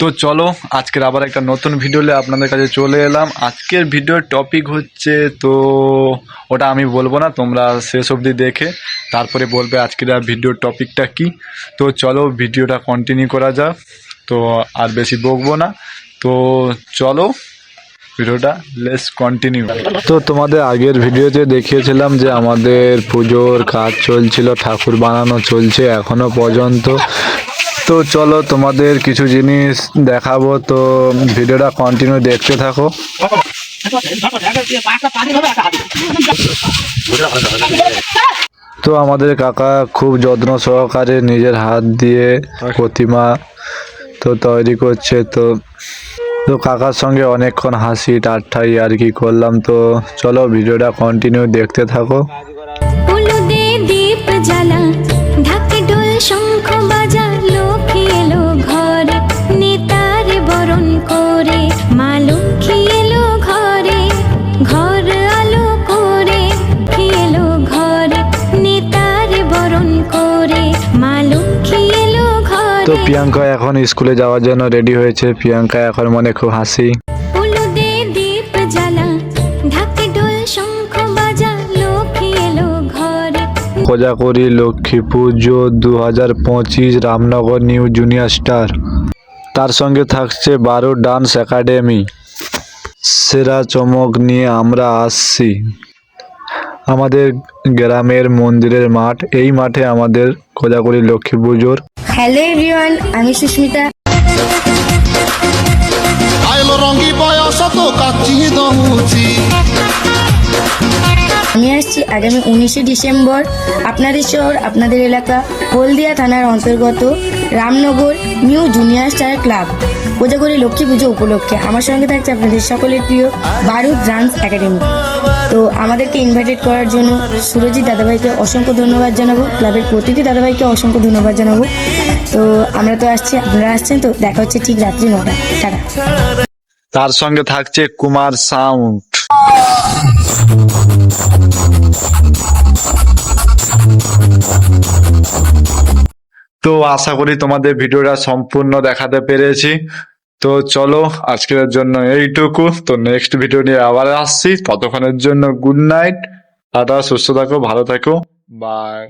তো চলো, আজকের আবার একটা নতুন ভিডিও নিয়ে আপনাদের কাছে চলে এলাম। আজকের ভিডিওর টপিক হচ্ছে তো, ওটা আমি বলব না, তোমরা শেষ অবধি দেখে তারপরে বলবে আজকের আর ভিডিওর টপিকটা কি। তো চলো ভিডিওটা কন্টিনিউ করা যাক। তো আর বেশি বকবো না। তো চলো ভিডিওটা লেস কন্টিনিউ তো তোমাদের আগের ভিডিওতে দেখিয়েছিলাম যে আমাদের পুজোর কাজ চলছিল, ঠাকুর বানানো চলছে এখনও পর্যন্ত। তো চলো তোমাদের কিছু জিনিস দেখাবো, তো ভিডিওটা কন্টিনিউ দেখতে থাকো। তো আমাদের কাকা খুব যত্ন সহকারে নিজের হাত দিয়ে প্রতিমা তো তৈরি করছে, তো তো কাকার সঙ্গে অনেকক্ষণ হাসি ঠাট্টাই আর কি করলাম, তো চলো ভিডিওটা কন্টিনিউ দেখতে থাকো। প্রিয়াঙ্কা এখন স্কুলে যাওয়ার জন্য রেডি হয়েছে। প্রিয়াঙ্কা এখন মনে খুব হাসি। কোজাগরি লক্ষ্মী পুজো দু হাজার পঁচিশ রামনগর নিউ জুনিয়র স্টার। তার সঙ্গে থাকছে বারো ডান্স একাডেমি। সেরা চমক নিয়ে আমরা আসছি। আমাদের গ্রামের মন্দিরের মাঠ এই মাঠে আমাদের কোজাগরি লক্ষ্মী পুজোর হ্যালো এভরিওয়ান আমি সুস্মিতা। আগামী উনিশে ডিসেম্বর আপনাদের শহর, আপনাদের এলাকা, হলদিয়া থানার অন্তর্গত Ramnagar new junior star club. Kojagari Lakshmi Puja উপলক্ষে। আমার সঙ্গে থাকছে আপনাদের সকলের প্রিয় বারুদ ডান্স একাডেমি। তো আমাদেরকে ইনভাইটেড করার জন্য সুরজিৎ দাদাভাইকে অসংখ্য ধন্যবাদ জানাব, ক্লাবের প্রতিটি দাদাভাইকে অসংখ্য ধন্যবাদ জানাব। তো আমরা তো আসছি, আপনারা আসছেন তো, দেখা হচ্ছে ঠিক রাত্রি নটা। তার সঙ্গে থাকছে কুমার সাউন্ড। তো আশা করি তোমাদের ভিডিওটা সম্পূর্ণ দেখাতে পেরেছি। তো চলো, আজকের জন্য এইটুকু। তো নেক্সট ভিডিও নিয়ে আবার আসছি। ততক্ষণের জন্য গুড নাইট দাদা সুস্থ থাকো, ভালো থাকো। বাই